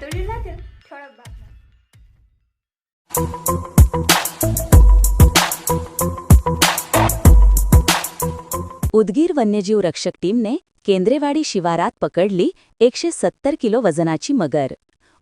लातूर जिल्ह्यातील ठळक बातम्या उदगीर वन्यजीव रक्षक टीमने केंद्रेवाडी शिवारात पकडली एकशे सत्तर किलो वजनाची मगर.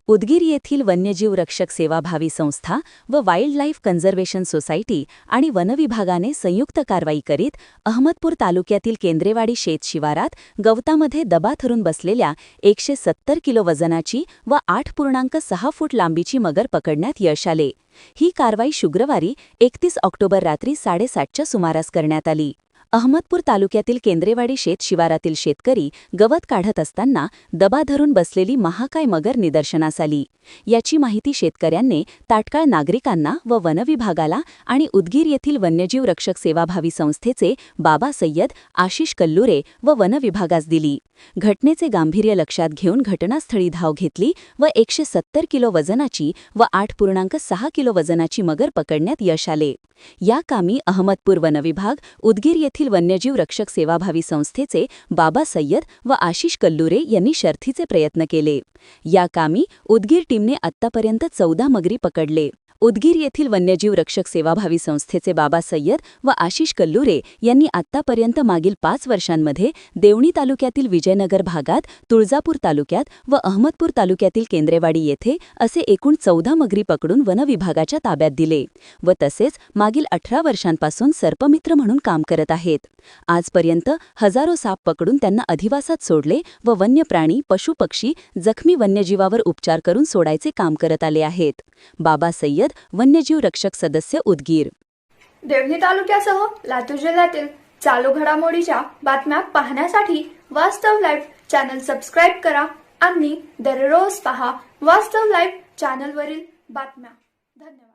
उदगीर येथील वन्यजीव रक्षक सेवाभावी संस्था व वाईल्ड लाईफ कन्झर्वेशन सोसायटी आणि वनविभागाने संयुक्त कारवाई करीत अहमदपूर तालुक्यातील केंद्रेवाडी शेत शिवारात गवतामध्ये दबा धरून बसलेल्या एकशे सत्तर किलो वजनाची व आठ पूर्णांक सहा फूट लांबीची मगर पकडण्यात यश आले. ही कारवाई शुक्रवारी एकतीस ऑक्टोबर रात्री साडेसातच्या सुमारास करण्यात आली. अहमदपूर तालुक्यातील केंद्रेवाडी शेत शिवारातील शेतकरी गवत काढत असताना दबा धरून बसलेली महाकाय मगर निदर्शनास आली. याची माहिती शेतकऱ्यांनी तात्काळ नागरिकांना व वनविभागाला आणि उदगीर येथील वन्यजीव रक्षक सेवाभावी संस्थेचे बाबा सय्यद आशिष कल्लुरे व वनविभागास दिली. घटनेचे गांभीर्य लक्षात घेऊन घटनास्थळी धाव घेतली व एकशे सत्तर किलो वजनाची व आठ पूर्णांक सहा किलो वजनाची मगर पकडण्यात यश आले. या कामी अहमदपूर वनविभाग उदगीर येथील वन्यजीव रक्षक सेवाभावी संस्थेचे बाबा सय्यद व आशिष कल्लुरे यांनी शर्थीचे प्रयत्न केले. या कामी उदगीर टीमने आत्तापर्यंत चौदा मगरी पकडले. उदगीर येथील वन्यजीव रक्षक सेवाभावी संस्थेचे बाबा सय्यद व आशिष कल्लुरे यांनी आत्तापर्यंत मागील पाच वर्षांमध्ये देवणी तालुक्यातील विजयनगर भागात तुळजापूर तालुक्यात व अहमदपूर तालुक्यातील केंद्रेवाडी येथे असे एकूण चौदा मगरी पकडून वनविभागाच्या ताब्यात दिले व तसेच मागील अठरा वर्षांपासून सर्पमित्र म्हणून काम करत आहेत. आजपर्यंत हजारो साप पकडून त्यांना अधिवासात सोडले व वन्य प्राणी पशुपक्षी जखमी वन्यजीवावर उपचार करून सोडायचे काम करत आले आहेत. बाबा सय्यद वन्यजीव रक्षक सदस्य उदगीर. देवणी तालुक्यासह लातूर जिल्ह्यातील चालू घडामोडीच्या बातम्या पाहण्यासाठी वास्तव लाईव्ह चॅनल सबस्क्राईब करा आणि दररोज पहा वास्तव लाईव्ह चॅनलवरील बातम्या. धन्यवाद.